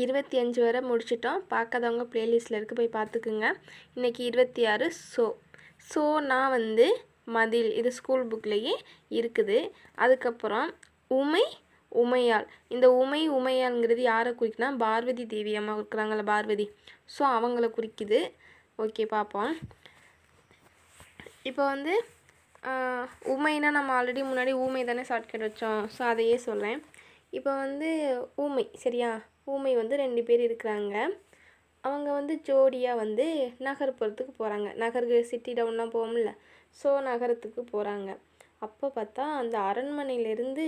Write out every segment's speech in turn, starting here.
இருபத்தி அஞ்சு வரை முடிச்சிட்டோம். பார்க்காதவங்க ப்ளேலிஸ்ட்டில் இருக்குது போய் பார்த்துக்குங்க இன்றைக்கி இருபத்தி ஆறு ஸோ ஸோ நான் வந்து மதில் இது ஸ்கூல் புக்லேயே இருக்குது. அதுக்கப்புறம் உமை உமையாள். இந்த உமை உமையாள்ங்கிறது யாரை குறிக்குன்னா பார்வதி தேவி அம்மா இருக்கிறாங்கள பார்வதி. ஸோ அவங்கள குறிக்குது. ஓகே பார்ப்போம் இப்போ வந்து உமைனா நம்ம ஆல்ரெடி முன்னாடி ஊமை தானே ஷார்ட்கட் வச்சோம். ஸோ அதையே சொல்கிறேன் இப்போ வந்து ஊமை சரியா? ஊமை வந்து ரெண்டு பேர் இருக்கிறாங்க. அவங்க வந்து ஜோடியாக வந்து நகர்ப்புறத்துக்கு போகிறாங்க நகருக்கு சிட்டி டவுன்லாம் போகும்ல ஸோ நகரத்துக்கு போகிறாங்க அப்போ பார்த்தா அந்த அரண்மனையிலேருந்து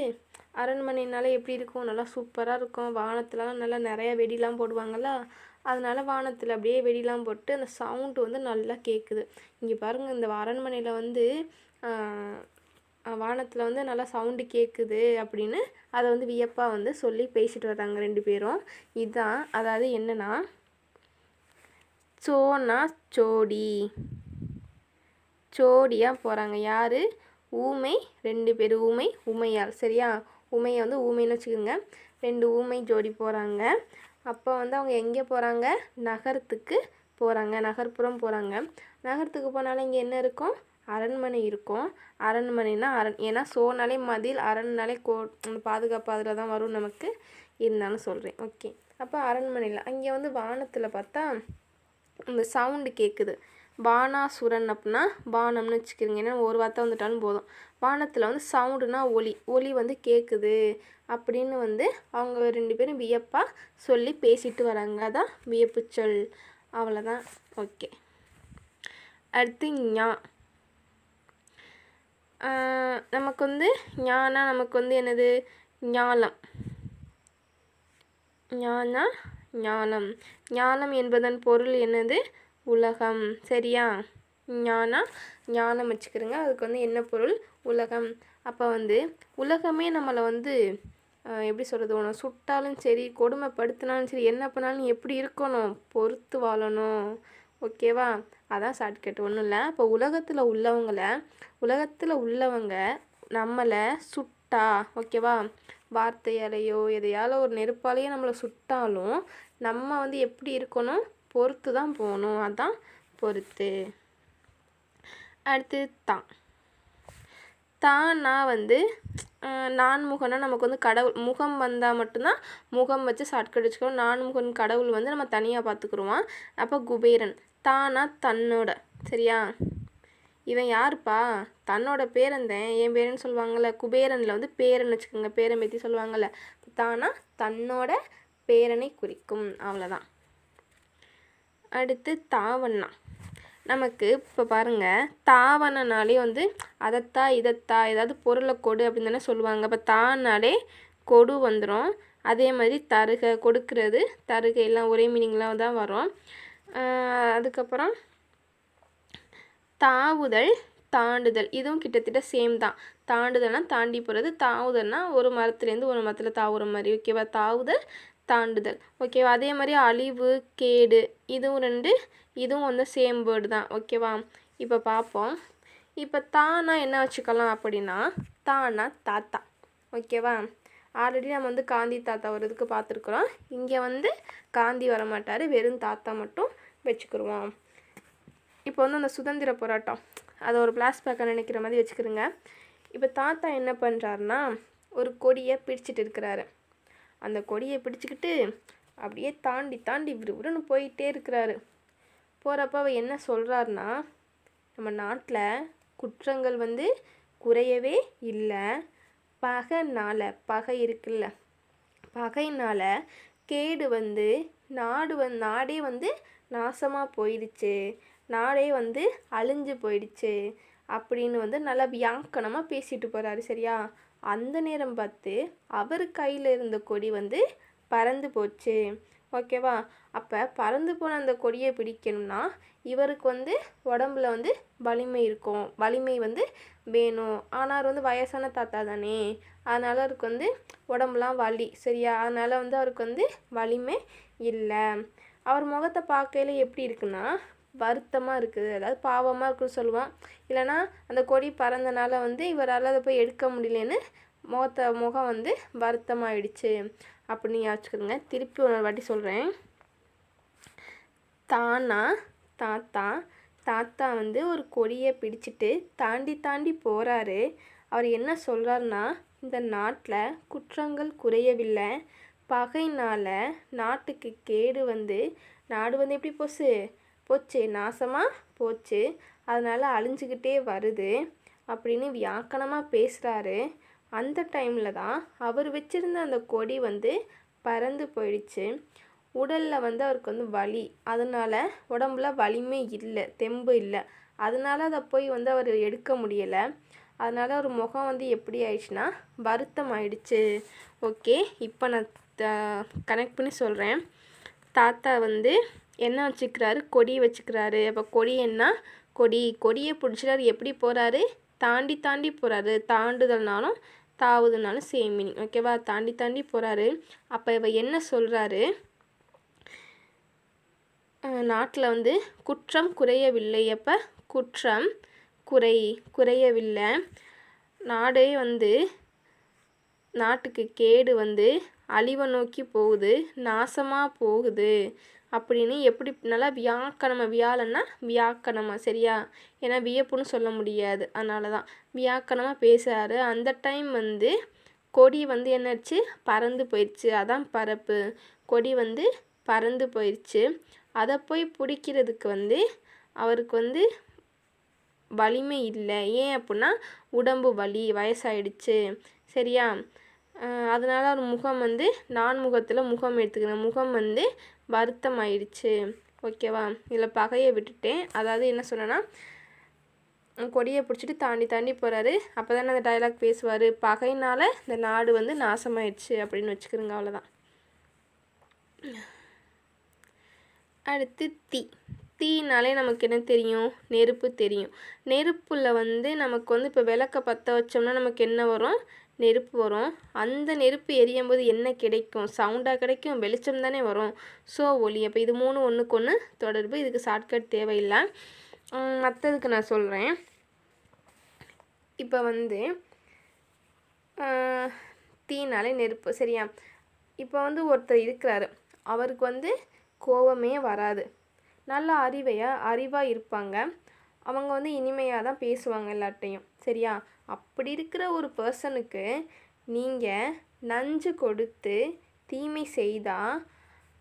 அரண்மனைனால எப்படி இருக்கும்? நல்லா சூப்பராக இருக்கும். வானத்துலலாம் நல்லா நிறையா வெடிலாம் போடுவாங்கள்ல அதனால் வானத்தில் அப்படியே வெடிலாம் போட்டு அந்த சவுண்டு வந்து நல்லா கேட்குது இங்கே பாருங்கள் இந்த அரண்மனையில் வந்து வானத்தில் வந்து நல்லா சவுண்டு கேட்குது அப்படின்னு அதை வந்து வியப்பாக வந்து சொல்லி பேசிட்டு வர்றாங்க ரெண்டு பேரும். இதுதான் அதாவது என்னென்னா சோனா சோடி. சோடியாக போகிறாங்க யார்? ஊமை ரெண்டு பேர். ஊமை ஊமையார் சரியா? ஊமையை வந்து ஊமைன்னு வச்சுக்கோங்க. ரெண்டு ஊமை ஜோடி போகிறாங்க அப்போ வந்து அவங்க எங்கே போகிறாங்க நகரத்துக்கு போகிறாங்க நகர்ப்புறம் போகிறாங்க நகரத்துக்கு போனாலும் இங்கே என்ன இருக்கும்? அரண்மனை இருக்கும். அரண்மனைனா அரண் ஏன்னா சோனாலே மதில் அரண்னாலே கோ பாதுகாப்பு அதில் தான் வரும் நமக்கு. இருந்தாலும் சொல்கிறேன் ஓகே. அப்போ அரண்மனையில் அங்கே வந்து வானத்தில் பார்த்தா இந்த சவுண்டு கேட்குது பானாசுரன் அப்படின்னா பானம்னு வச்சுக்கிறீங்க. ஏன்னா ஒரு வார்த்தை வந்துட்டாலும் போதும். வானத்தில் வந்து சவுண்டுனா ஒலி. ஒலி வந்து கேட்குது அப்படின்னு வந்து அவங்க ரெண்டு பேரும் வியப்பாக சொல்லி பேசிட்டு வராங்க. அதான் வியப்பு சொல். அவ்வளோதான் ஓகே. அடுத்து ஞா நமக்கு வந்து ஞானா நமக்கு வந்து என்னது? ஞானம். ஞானா ஞானம். ஞானம் என்பதன் பொருள் என்னது? உலகம். சரியா? ஞானா ஞானம் வச்சுக்கிறோங்க. அதுக்கு வந்து என்ன பொருள்? உலகம். அப்போ வந்து உலகமே நம்மளை வந்து எப்படி சொல்கிறது ஒன்று சுட்டாலும் சரி கொடுமைப்படுத்தினாலும் சரி என்ன பண்ணாலும் எப்படி இருக்கணும்? பொறுத்து வாழணும். ஓகேவா? அதான் ஷார்ட்கட் ஒன்றும் இல்லை. இப்போ உலகத்தில் உள்ளவங்களை உலகத்தில் உள்ளவங்க நம்மளை சுட்டா ஓகேவா? வார்த்தையாலேயோ எதையால ஒரு நெருப்பாலேயோ நம்மளை சுட்டாலும் நம்ம வந்து எப்படி இருக்கணும்? பொறுத்து தான் போகணும். அதான் பொறுத்து. அடுத்து தான் தானா வந்து அஹ், நமக்கு வந்து கடவுள் முகம் வந்தால் மட்டும்தான் முகம் வச்சு ஷார்ட்கட் வச்சுக்கணும் நான்முகன் கடவுள் வந்து நம்ம தனியாக பார்த்துக்குருவோம் அப்போ குபேரன் தானா தன்னோட சரியா? இவன் யாருப்பா? தன்னோட பேரந்தேன். என் பேரன் சொல்லுவாங்கள்ல குபேரனில் வந்து பேரன் வச்சுக்கோங்க பேரன் பற்றி சொல்லுவாங்கள்ல தானா தன்னோட பேரனை குறிக்கும். அவ்வளோதான் அடுத்து தாவண்ணா. நமக்கு இப்போ பாருங்கள் தாவணனாலே வந்து அதைத்தா இதைத்தா ஏதாவது பொருளை கொடு அப்படின்னு தானே சொல்லுவாங்க. இப்போ தானாலே கொடு வந்துடும் அதே மாதிரி தருக கொடுக்கறது தருக எல்லாம் ஒரே மீனிங்லாம் தான் வரும். அதுக்கப்புறம் தாவுதல் தாண்டுதல் இதுவும் கிட்டத்தட்ட சேம் தான். தாண்டுதல்னால் தாண்டி போகிறது தாவுதல்னால் ஒரு மரத்துலேருந்து ஒரு மரத்தில் தாவுற மாதிரி. ஓகேவா தாவுதல் தாண்டுதல். ஓகேவா அதே மாதிரி அழிவு கேடு இதுவும் ரெண்டு இதுவும் வந்து சேம் வேர்டு தான். ஓகேவா இப்போ பார்ப்போம் இப்போ தானா என்ன வச்சுக்கலாம் அப்படின்னா தானா தாத்தா. ஓகேவா ஆல்ரெடி நம்ம வந்து காந்தி தாத்தா ஒரு இதுக்கு பார்த்துருக்குறோம். இங்கே வந்து காந்தி வர மாட்டார் வெறும் தாத்தா மட்டும் வச்சுக்கிருவோம். இப்போ வந்து அந்த சுதந்திர போராட்டம். அதை ஒரு பிளாஸ்பேக்காக நினைக்கிற மாதிரி வச்சுக்கிறோங்க இப்போ தாத்தா என்ன பண்ணுறாருன்னா ஒரு கொடியை பிடிச்சிட்டு இருக்கிறாரு. அந்த கொடியை பிடிச்சிக்கிட்டு அப்படியே தாண்டி தாண்டி விறுவிறுன்னு போயிட்டே இருக்கிறாரு. போகிறப்ப அவர் என்ன சொல்கிறாருன்னா நம்ம நாட்டில் குற்றங்கள் வந்து குறையவே இல்லை. பகைனால் பகை இருக்குல்ல. பகைனால் கேடு வந்து நாடு வந் நாடே வந்து நாசமாக போயிடுச்சு. நாடே வந்து அழிஞ்சு போயிடுச்சு. அப்படின்னு வந்து நல்லா வியாக்கணமாக பேசிட்டு போகிறாரு சரியா? அந்த நேரம் பார்த்து அவர் கையில் இருந்த கொடி வந்து பறந்து போச்சு. ஓகேவா? அப்போ பறந்து போன அந்த கொடியை பிடிக்கணும்னா இவருக்கு வந்து உடம்புல வந்து வலிமை இருக்கும். வலிமை வந்து வேணும். ஆனால் அவர் வந்து வயசான தாத்தா தானே. அதனால் அவருக்கு வந்து உடம்புலாம் வலி. சரியா? அதனால் வந்து அவருக்கு வந்து வலிமை இல்லை. அவர் முகத்தை பார்க்கையில எப்படி இருக்குன்னா வருத்தமாக இருக்குது. அதாவது பாவமாக இருக்குன்னு சொல்லுவான். இல்லைன்னா அந்த கொடி பறந்தனால வந்து இவரால் அதை போய் எடுக்க முடியலன்னு முகத்தை முகம் வந்து வருத்தமாயிடுச்சு. அப்படின்னு யோசிச்சுக்கிறோங்க திருப்பி ஒரு வாட்டி சொல்கிறேன் தானா தாத்தா தாத்தா வந்து ஒரு கொடியை பிடிச்சிட்டு தாண்டி தாண்டி போகிறாரு அவர் என்ன சொல்கிறாருன்னா இந்த நாட்டில் குற்றங்கள் குறையவில்லை. பகையினால் நாட்டுக்கு கேடு வந்து நாடு வந்து எப்படி போச்சு? போச்சு நாசமாக போச்சு. அதனால் அழிஞ்சிக்கிட்டே வருது அப்படின்னு வியாக்கணமாக பேசுகிறாரு அந்த டைமில் தான் அவர் வச்சுருந்த அந்த கொடி வந்து பறந்து போயிடுச்சு. உடலில் வந்து அவருக்கு வந்து வலி. அதனால் உடம்புல வலிமை இல்லை தெம்பு இல்லை. அதனால அதை போய் வந்து அவர் எடுக்க முடியலை. அதனால் அவர் முகம் வந்து எப்படி ஆயிடுச்சுன்னா வருத்தம் ஆயிடுச்சு. ஓகே இப்போ நான் த கனெக்ட் பண்ணி சொல்கிறேன் தாத்தா வந்து என்ன வச்சுக்கிறாரு? கொடி வச்சுக்கிறாரு. அப்போ கொடி என்ன? கொடி. கொடியை பிடிச்சிட்டு எப்படி போகிறாரு தாண்டி தாண்டி போகிறாரு தாண்டுதல்னாலும் தாவுதல்னாலும் சேம் மீனிங் ஓகேவா தாண்டி தாண்டி போகிறாரு அப்போ இவ என்ன சொல்கிறாரு நாட்டில் வந்து குற்றம் குறையவில்லை. அப்போ குற்றம் குறை குறையவில்லை. நாடே வந்து நாட்டுக்கு கேடு வந்து அழிவை நோக்கி போகுது. நாசமாக போகுது. அப்படின்னு எப்படி நல்லா வியாக்கணமாக வியாழன்னா வியாக்கணமாக சரியா? ஏன்னா வியப்புன்னு சொல்ல முடியாது. அதனால தான் வியாக்கணமாக பேசுகிறாரு அந்த டைம் வந்து கொடி வந்து என்னாச்சு? பறந்து போயிடுச்சு. அதான் பறப்பு கொடி வந்து பறந்து போயிடுச்சு. அதை போய் பிடிக்கிறதுக்கு வந்து அவருக்கு வந்து வலிமை இல்லை. ஏன் அப்படின்னா உடம்பு வலி வயசாயிடுச்சு. சரியா? அதனால் அவர் முகம் வந்து நான் முகத்தில் முகம் எடுத்துக்கிறேன் முகம் வந்து வருத்தம் ஆயிடுச்சு ஓகேவா? இதில் பகையை விட்டுட்டேன். அதாவது என்ன சொன்னேன்னா கொடியை பிடிச்சிட்டு தாண்டி தாண்டி போகிறாரு அப்போ தானே அந்த டைலாக் பேசுவார். பகையினால் இந்த நாடு வந்து நாசமாயிடுச்சு அப்படின்னு வச்சுக்கிறோங்க அவ்வளோதான் அடுத்து தீ. தீனாலே நமக்கு என்ன தெரியும்? நெருப்பு தெரியும். நெருப்பில் வந்து நமக்கு வந்து இப்போ விளக்க பற்ற வச்சோம்னா நமக்கு என்ன வரும்? நெருப்பு வரும். அந்த நெருப்பு எரியும் போது என்ன கிடைக்கும்? சவுண்டாக கிடைக்கும் வெளிச்சம் தானே வரும். ஸோ ஒளி அப்போ இது மூணு ஒன்றுக்கு ஒன்று தொடர்பு. இதுக்கு ஷார்ட்கட் தேவையில்லை. மற்றதுக்கு நான் சொல்கிறேன் இப்போ வந்து தீனாலே நெருப்பு. சரியா? இப்போ வந்து ஒருத்தர் இருக்கிறாரு. அவருக்கு வந்து கோவமே வராது. நல்ல அறிவையாக அறிவாக இருப்பாங்க. அவங்க வந்து இனிமையாக தான் பேசுவாங்க எல்லாட்டையும் சரியா? அப்படி இருக்கிற ஒரு பர்சனுக்கு நீங்கள் நஞ்சு கொடுத்து தீமை செய்தால்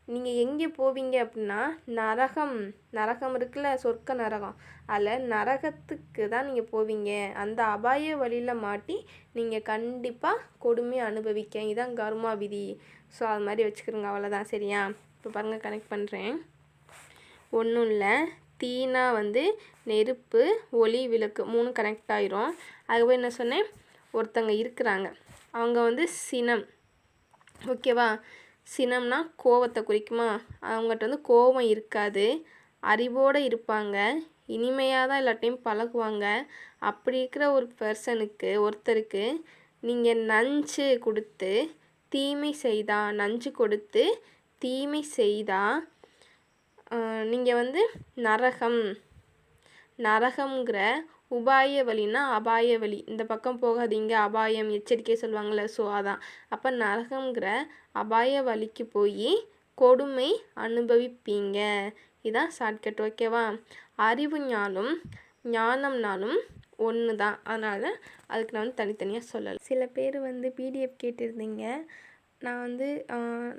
நீங்கள் எங்கே போவீங்க அப்படின்னா நரகம் நரகம் இருக்குல்ல சொர்க்க நரகம். அதில் நரகத்துக்கு தான் நீங்கள் போவீங்க. அந்த அபாய வழியில் மாட்டி நீங்கள் கண்டிப்பாக கொடுமையை அனுபவிக்க. இதுதான் கர்மா விதி. ஸோ அது மாதிரி வச்சுக்கிறோங்க. அவ்வளோதான் சரியா? இப்போ பாருங்கள் கனெக்ட் பண்ணுறேன் ஒன்றும் இல்லை. தீனா வந்து நெருப்பு ஒளி விளக்கு மூணு கனெக்ட் ஆயிரும். அதுவே என்ன சொன்னேன்? ஒருத்தங்க இருக்கிறாங்க. அவங்க வந்து சினம். ஓகேவா சினம்னா கோவத்தை குறிக்குமா? அவங்ககிட்ட வந்து கோவம் இருக்காது. அறிவோடு இருப்பாங்க. இனிமையாக தான் எல்லாட்டையும் பழகுவாங்க. அப்படி இருக்கிற ஒரு பர்சனுக்கு ஒருத்தருக்கு நீங்கள் நஞ்சு கொடுத்து தீமை செய்தா நஞ்சு கொடுத்து தீமை செய்தால் நீங்கள் வந்து நரகம். நரகம்ங்கிற உபாய வழினா அபாய வழி இந்த பக்கம் போகாதீங்க அபாயம் எச்சரிக்கை சொல்லுவாங்கள்ல ஸோ அதான். அப்போ நரகங்கிற அபாய வழிக்கு போய் கொடுமை அனுபவிப்பீங்க. இதான் ஷார்ட்கட் ஓகேவா அறிவுனாலும் ஞானம்னாலும் ஒன்று தான் அதனால் அதுக்கு நான் வந்து தனித்தனியாக சொல்லலை. சில பேர் வந்து பிடிஎஃப் கேட்டிருந்தீங்க. நான் வந்து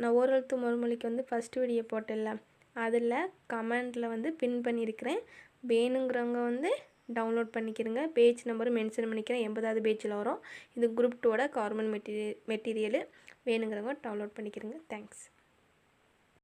நான் ஓரழுத்து மறுமொழிக்கு வந்து ஃபஸ்ட் வீடியோ போட்டேன்ல. அதில் கமெண்டில் வந்து பின் பண்ணியிருக்கிறேன். வேணுங்கிறவங்க வந்து டவுன்லோட் பண்ணிக்கிறங்க பேஜ் நம்பரும் மென்ஷன் பண்ணிக்கிறேன். எண்பதாவது பேஜில் வரும். இது குரூப் டூவோட கவர்மெண்ட் மெட்டீரியல் மெட்டீரியலு. வேணுங்கிறவங்க டவுன்லோட் பண்ணிக்கிறங்க தேங்க்ஸ்.